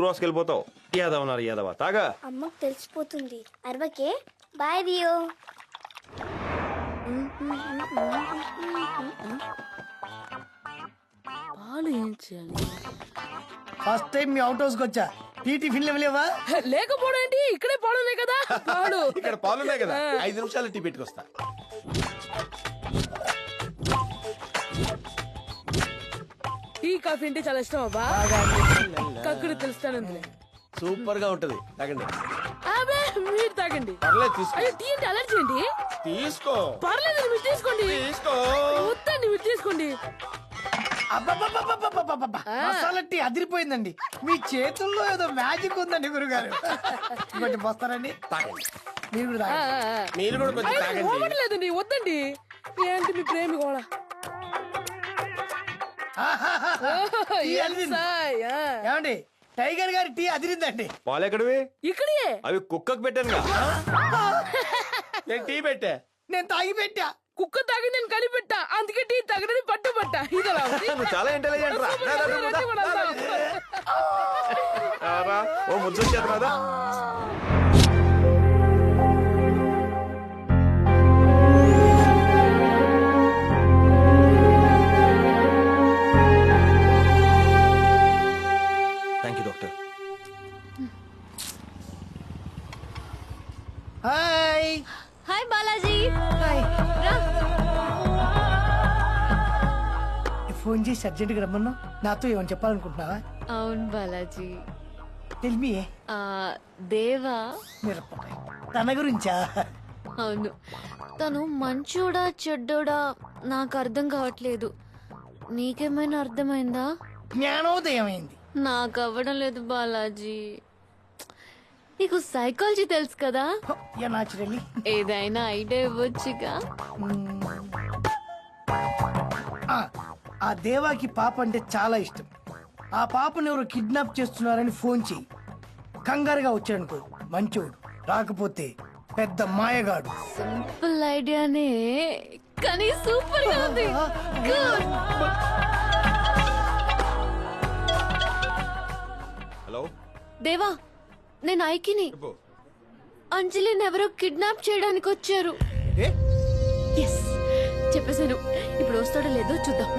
క్రాస్కి వెళ్ళిపోతావు. యాదవ్ ఉన్నారు యాదవ తాగా. అమ్మకు తెలిసిపోతుంది. అరవకే బాయ్ దియో. పాలు ఏం చేయాలి? ఫస్ట్ టైం మీ అవుట్ హౌస్కి వచ్చా. టీ టిఫిన్ లేవా లేకపోవడం ఏంటి? ఇక్కడే పాడున్నాయి కదా. పాడు ఇక్కడ పాలున్నాయి కదా. ఐదు నిమిషాలు టీ పెట్టుకొస్తా. టీ కాఫీ అంటే చాలా ఇష్టం అబ్బా. కక్కుడు తెలుస్తానందులే. సూపర్గా ఉంటది. తాగండి. అబ్బే మీరు తాగండి. పర్లేదు తీసుకో. అయ్యో టీ అంటే అలర్జీ అండి? తీసుకో. పర్లేదు మీరు తీసుకోండి. తీసుకో. వద్దండి మీరు తీసుకోండి. అబ్బబ్బబ్బబ్బబ్బబ్బబ్బ. మసాలా టీ అదిరిపోయిందండి. మీ చేతుల్లో ఏదో మ్యాజిక్ ఉందండి గురుగారు. కొంచెం వస్తారండి తాగండి. మీరు కూడా తాగండి. మీరు కూడా కొంచెం అయ్యో, తాగండి. పోవట్లేదండి వద్దండి. ఏంటి మీ ప్రేమి కూడా. ఏమండి? టైగర్ గారి టీ అదిరిందండి. పాలు ఎక్కడివి ఇక్కడే. అవి కుక్కకు పెట్టాను నేను టీ పెట్టా. నేను తాగి పెట్టా. కుక్క తాగి నేను కనిపెట్టా. అందుకే టీ తాగడని పట్టుబట్టా ఇది ఎలా ఉంది? నువ్వు చాలా ఇంటెలిజెంట్ రా. ఓ ముద్దు రాదా ఫోన్ చేసి అర్జెంట్గా రమ్మన్నా నాతో ఏమని చెప్పాలనుకుంటున్నావా? అవును బాలాజీ. టెల్ మీ ఆ దేవా. మిరపకాయ. తన గురించా? అవును. తను మంచోడా చెడ్డోడా నాకు అర్థం కావట్లేదు. నీకేమైనా అర్థమైందా? జ్ఞానోదయం అయింది నాకు అవ్వడం లేదు బాలాజీ. నీకు సైకాలజీ తెలుసు కదా? Yeah naturally. ఏదైనా ఐడియా ఇవ్వచ్చుగా? ఆ దేవాకి పాప అంటే చాలా ఇష్టం. ఆ పాపను ఎవరు కిడ్నాప్ చేస్తున్నారని ఫోన్ చెయ్యి కంగారుగా వచ్చాడనుకో మంచోడు రాకపోతే పెద్ద మాయగాడు. సింపుల్ ఐడియానే కానీ సూపర్గా ఉంది Good. హలో? దేవా నేను ఐకిని. అంజలిని ఎవరో కిడ్నాప్ చేయడానికి వచ్చారు. ఎస్ చెప్పేశాను. ఇప్పుడు వస్తాడో లేదో చూద్దాం.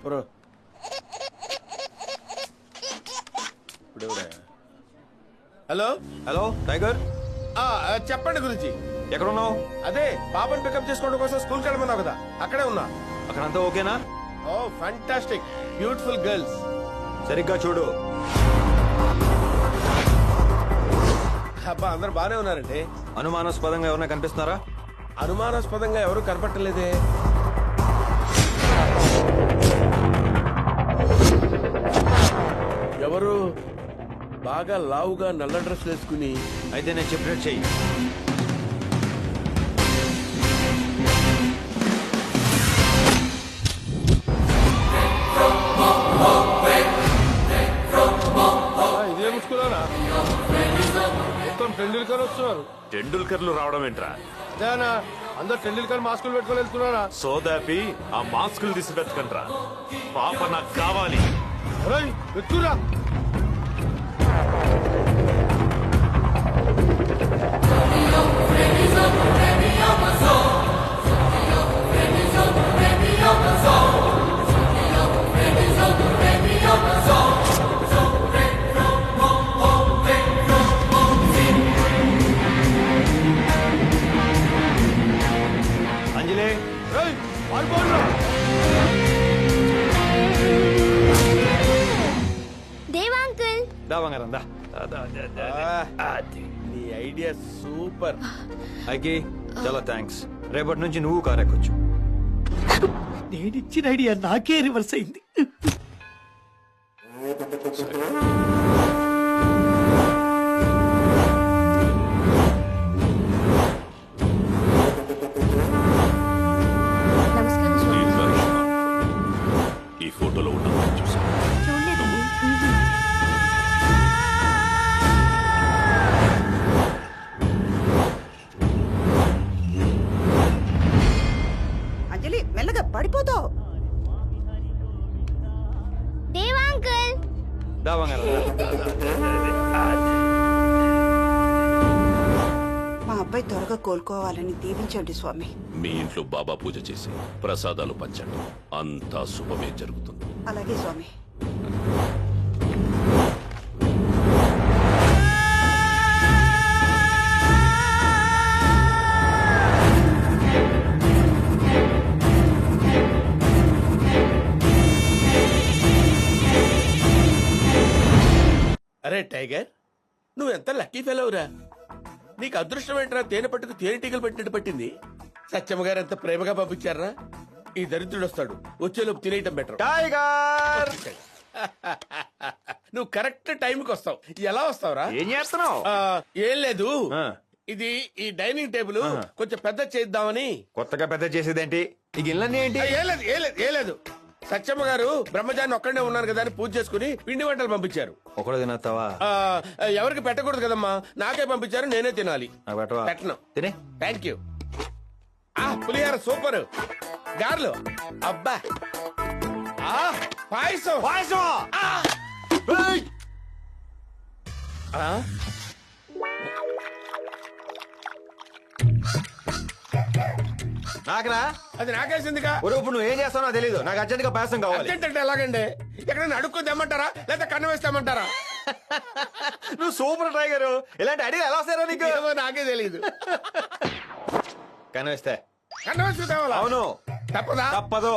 ఇప్పుడు? హలో? Hello tiger? ఆ, ఆ, చెప్పండి గురించి ఎక్కడ ఉన్నావు అదే పాపని పికప్ చేసుకోవడం కోసం స్కూల్కి వెళ్ళమన్నావు కదా అక్కడే ఉన్నా. అక్కడంతా ఓకేనా? ఓ ఫంటాస్టిక్ బ్యూటిఫుల్ గర్ల్స్ సరిగ్గా చూడు. అబ్బా అందరు బానే ఉన్నారండి. అనుమానాస్పదంగా ఎవరైనా కనిపిస్తున్నారా? అనుమానాస్పదంగా ఎవరు కనపట్టలేదే బాగా లావుగా నల్ల డ్రెస్ వేసుకుని అయితే నేను చెప్పినట్టు చెయ్యి. ఇదే ముసుకులోనా మొత్తం టెండూల్కర్ వస్తున్నారు. టెండూల్కర్లు రావడం ఏంట్రా? అందరు టెండూల్కర్ మాస్కులు పెట్టుకొని వెళ్తున్నారా? సోదాపి ఆ మాస్కులు తీసి వెతకండ్రా. పాప నాకు కావాలి. వెతుకురా అంజలి సూపర్ ఐకి చాలా థ్యాంక్స్ రేపటి నుంచి నువ్వు కారు ఎక్కొచ్చు. నేను ఇచ్చిన ఐడియా నాకే రివర్స్ అయింది. అంజలి మెల్లగా పడిపోతావు. మా అబ్బాయి త్వరగా కోలుకోవాలని దీవించండి స్వామి. మీ ఇంట్లో బాబా పూజ చేసి ప్రసాదాలు పంచండి. అంతా శుభమే జరుగుతుంది. అలాగే స్వామి. అరే టైగర్ నువ్వు ఎంత లక్కీ ఫెలవురా? నీకు అదృష్టం ఏంట్రా? తేనె పట్టుకు తేనెటీగలు పెట్టినట్టు పట్టింది. సత్యమ్మ గారు ఎంత ప్రేమగా పంపించారా? ఈ దరిద్రుడు వస్తాడు. వచ్చేలోపు తినేయటం బెటర్ టైగర్! నువ్వు కరెక్ట్ టైంకి వస్తావు. ఎలా వస్తావురా? ఏం చేస్తున్నావు? ఆ, ఏం లేదు. ఇది ఈ డైనింగ్ టేబుల్ కొంచెం పెద్ద చేద్దామని. కొత్తగా పెద్ద చేసేదేంటి? ఈ గిన్నెలన్నీ ఏంటి? ఆ, ఏం లేదు ఏం లేదు ఏం లేదు. సత్యమ్మ గారు బ్రహ్మచారిని ఒక్కడే ఉన్నారు కదా అని పూజ చేసుకుని పిండి వంటలు పంపించారు. ఒకడు తినస్తావా? ఆ, ఎవరికి పెట్టకూడదు కదమ్మా. నాకే పంపించారు నేనే తినాలి. నాకు పెట్టవా? పెట్టను. తినే. థ్యాంక్ యూ ఆ పులిహార సూపర్. గార్లు. అబ్బా. ఆ పాయసం. పాయసం! ఆ, నాకునా? అది నాకేసిందిగా ఒరే ఇప్పుడు నువ్వు ఏం చేస్తావో తెలీదు. నాకు అర్జెంట్గా పాయసం కావాలి. అర్జెంట్ అంటే ఎలాగండి? ఎక్కడైనా అడుక్కు తెమ్మంటారా? లేదా కన్ను వేస్తామంటారా? నువ్వు సూపర్ టైగర్ ఇలాంటి ఐడియా ఎలా వస్తారో నీకు? ఏమో నాకే తెలియదు కనిపిస్తే కన్ను వేసుకు తేవాలా అవును. తప్పదా? తప్పదు.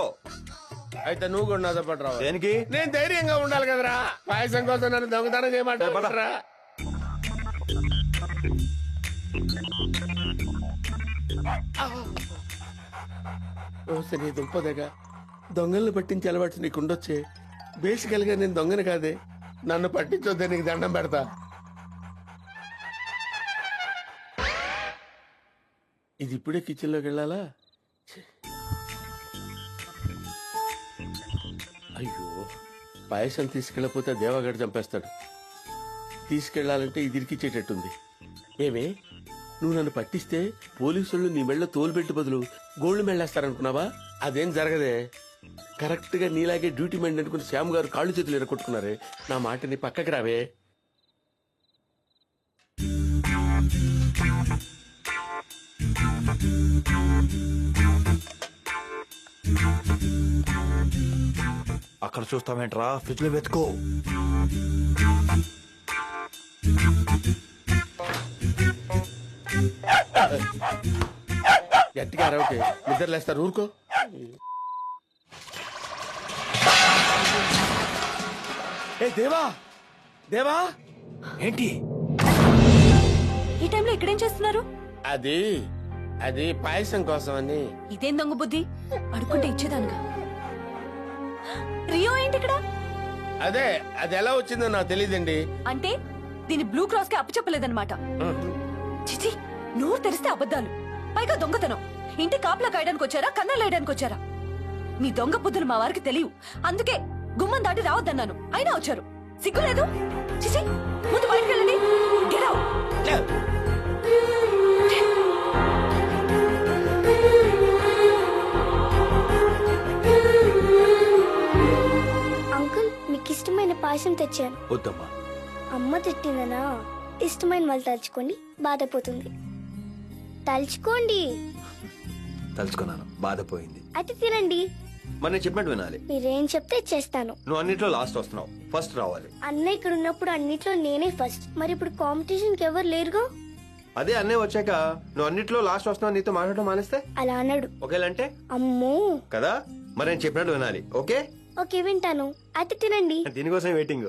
అయితే నువ్వు కూడా నాతో పాటు రావాలి. దేనికి? నేను ధైర్యంగా ఉండాలి కదరా. పాయసం కోసం నన్ను దొంగతనం చేయమంటారా? నీ దుంపదగ దొంగల్ని పట్టించి అలవాటు నీకు ఉండొచ్చే. బేసికల్ నేను దొంగని కాదే. నన్ను పట్టించొద్దే నీకు దండం పెడతా. ఇది ఇప్పుడే కిచెన్లోకి వెళ్ళాలా? అయ్యో పాయసం తీసుకెళ్ళకపోతే దేవగడ చంపేస్తాడు. తీసుకెళ్ళాలంటే ఇదిరికిచ్చేటట్టుంది ఏమే నువ్వు నన్ను పట్టిస్తే పోలీసులు నీ మెళ్ళ తోలుబెట్టి బదులు గోల్డ్ మెళ్ళేస్తారనుకున్నావా అదేం జరగదే. కరెక్ట్గా నీలాగే డ్యూటీ మైండ్ అనుకుని శ్యామ్ గారు కాళ్ళు చేతులు ఎరగొట్టుకున్నారే. నా మాటని పక్కకి రావే. అక్కడ చూస్తామేంట్రా ఫ్రిడ్జ్లో వెతుకో. గట్టిగా అరవకే. నిద్రలేస్తారు ఊరుకో. ఏ దేవా! దేవా! ఏంటి? ఈ టైంలో ఇక్కడేం చేస్తున్నారు? అది అది పాయసం కోసం అని ఇదేం దొంగ బుద్ధి? అడుక్కుంటే ఇచ్చేదానుగా రియో ఏంటి ఇక్కడ అదే అది ఎలా వచ్చిందో నాకు తెలియదండి అంటే దీని బ్లూ క్రాస్కి అప్పచెప్పలేదన్నమాట చిచి నోరు తెరిస్తే అబద్ధాలు. పైగా దొంగతనం. ఇంటి కాపలా కాయడానికి వచ్చారా కన్నాలు వేయడానికి వచ్చారా? మీ దొంగ బుద్ధులు మా వారికి తెలియవు. అందుకే గుమ్మం దాటి రావద్దన్నాను. అయినా వచ్చారు. సిగ్గులేదు? చిచి ముందు బయటకు వెళ్ళండి. Out. అంకుల్ మీకు ఇష్టమైన పాయసం తెచ్చాను. వద్దమ్మా. అమ్మ తిట్టిందనా? ఇష్టమైన వాళ్ళు తలుచుకోండి బాధపోతుంది తలుచుకోండి. తలుచుకున్నాను. బాధపోయింది. అయితే తినండి. మరి నేను చెప్పినట్టు వినాలి. మీరేం చెప్తే చేస్తాను. నువ్వు అన్నిట్లో లాస్ట్ వస్తున్నావు. ఫస్ట్ రావాలి. అన్న ఇక్కడ ఉన్నప్పుడు అన్నిట్లో నేనే ఫస్ట్ మరి ఇప్పుడు కాంపిటీషన్కి ఎవరు లేరుగా? అదే అన్నీ వచ్చాక నువ్వు అన్నిట్లో లాస్ట్ వస్తున్నావు నీతో మాట్లాడటం మానేస్తే? అలా అన్నాడు. ఒకేలంటే అమ్మో. కదా? మరి నేను చెప్పినట్టు వినాలి. ఓకే? ఓకే వింటాను. అయితే తినండి. దీనికోసం వెయిటింగ్